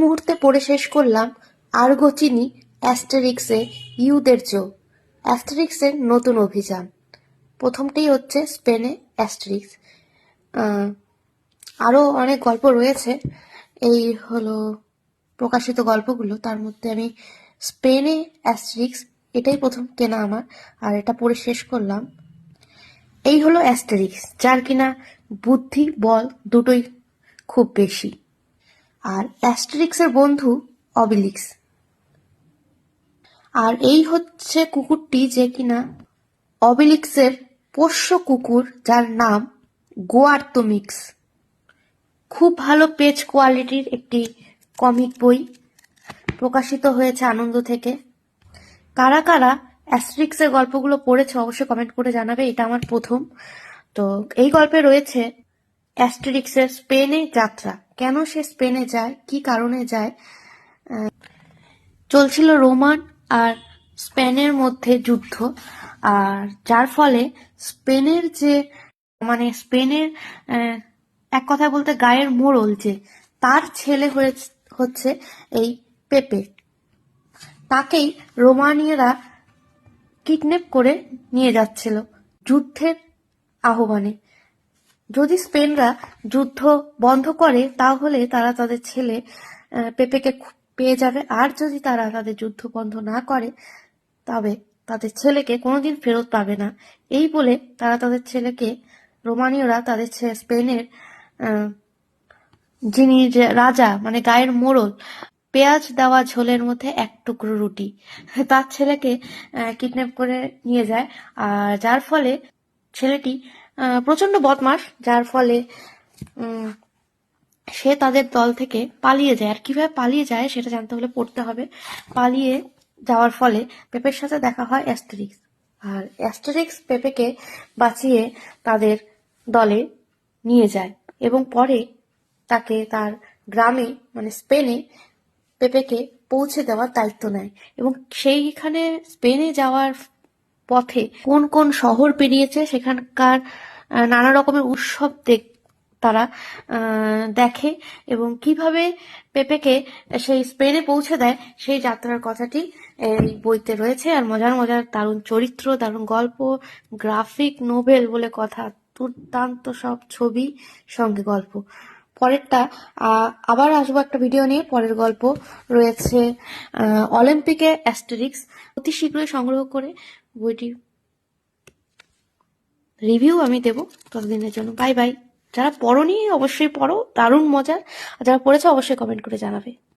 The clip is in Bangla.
মুহূর্তে পড়ে শেষ করলাম আর্গোচিনি অ্যাস্টেরিক্সে ইউদের চো অ্যাস্টেরিক্সের নতুন অভিযান। প্রথমটি হচ্ছে স্পেনে অ্যাস্টেরিক্স। আরও অনেক গল্প রয়েছে। এই হলো প্রকাশিত গল্পগুলো। তার মধ্যে আমি স্পেনে অ্যাস্টেরিক্স, এটাই প্রথম কেনা আমার, আর এটা পড়ে শেষ করলাম। এই হলো অ্যাস্টেরিক্স, যার কিনা বুদ্ধি, বল দুটোই খুব বেশি। আর অ্যাস্টেরিক্সের বন্ধু অবিলিক্স। আর এই হচ্ছে কুকুরটি যে কিনা অবিলিক্সের পোষ্য কুকুর, যার নাম গোয়ার্তমিক্স। খুব ভালো পেজ কোয়ালিটির একটি কমিক বই প্রকাশিত হয়েছে আনন্দ থেকে। কারা কারা অ্যাস্ট্রিক্সের গল্পগুলো পড়েছে অবশ্যই কমেন্ট করে জানাবে, এটা আমার প্রথম। তো এই গল্পে রয়েছে অ্যাস্টেরিক্সের স্পেনে যাত্রা। কেন সে স্পেনে যায়? কি কারণে যায়? চলছিল রোমান আর স্পেনের মধ্যে যুদ্ধ। আর যার ফলে স্পেনের যে মানে স্পেনের এক কথা বলতে গায়ের মোড়ল যে, তার ছেলে হয়ে, হচ্ছে এই পেপে। তাকেই রোমানিয়ারা কিডন্যাপ করে নিয়ে যাচ্ছিল যুদ্ধের আহ্বানে। যদি স্পেনরা যুদ্ধ বন্ধ করে, তাহলে তারা তাদের ছেলে পেপেকে পেয়ে যাবে। আর যদি তারা তাদের যুদ্ধ বন্ধ না করে, তবে তাদের ছেলেকে কোনোদিন ফেরত পাবে না। এই বলে তারা তাদের ছেলেকে, রোমানীয়রা তাদের স্পেনের যিনি যে রাজা মানে গায়ের মোড়ল, পেঁয়াজ দেওয়া ঝোলের মধ্যে এক টুকরো রুটি, তার ছেলেকে কিডন্যাপ করে নিয়ে যায়। আর যার ফলে ছেলেটি আহ, প্রচণ্ড বদমাস যার ফলে সে তাদের দল থেকে পালিয়ে যায়। আর কীভাবে পালিয়ে যায় সেটা জানতে হলে পড়তে হবে। পালিয়ে যাওয়ার ফলে পেপের সাথে দেখা হয় অ্যাস্টেরিক্স। আর অ্যাস্টেরিক্স পেপেকে বাঁচিয়ে তাদের দলে নিয়ে যায় এবং পরে তাকে তার গ্রামে মানে স্পেনে পেপেকে পৌঁছে দেওয়ার দায়িত্ব নেয়। এবং সেইখানে স্পেনে যাওয়ার পথে কোন কোন শহর পেরিয়েছে সেখানকার নানা রকমের উৎসব দেখ, তারা দেখে এবং কীভাবে পেপেকে সেই স্পেনে পৌঁছে দেয় সেই যাত্রার কথাটি এই বইতে রয়েছে। আর মজার মজার দারুণ চরিত্র, দারুণ গল্প, গ্রাফিক নোভেল বলে কথা, দুর্দান্ত সব ছবি সঙ্গে গল্প। পরেরটা আবার আসব একটা ভিডিও নিয়ে। পরের গল্প রয়েছে অলিম্পিকে অ্যাস্টেরিক্স অতি শীঘ্রই সংগ্রহ করে বইটি রিভিউ আমি দেব ততদিনের জন্য। বাই বাই যারা পড়ো নি অবশ্যই পড়ো। দারুণ মজার। আর যারা পড়েছে, অবশ্যই কমেন্ট করে জানাবে।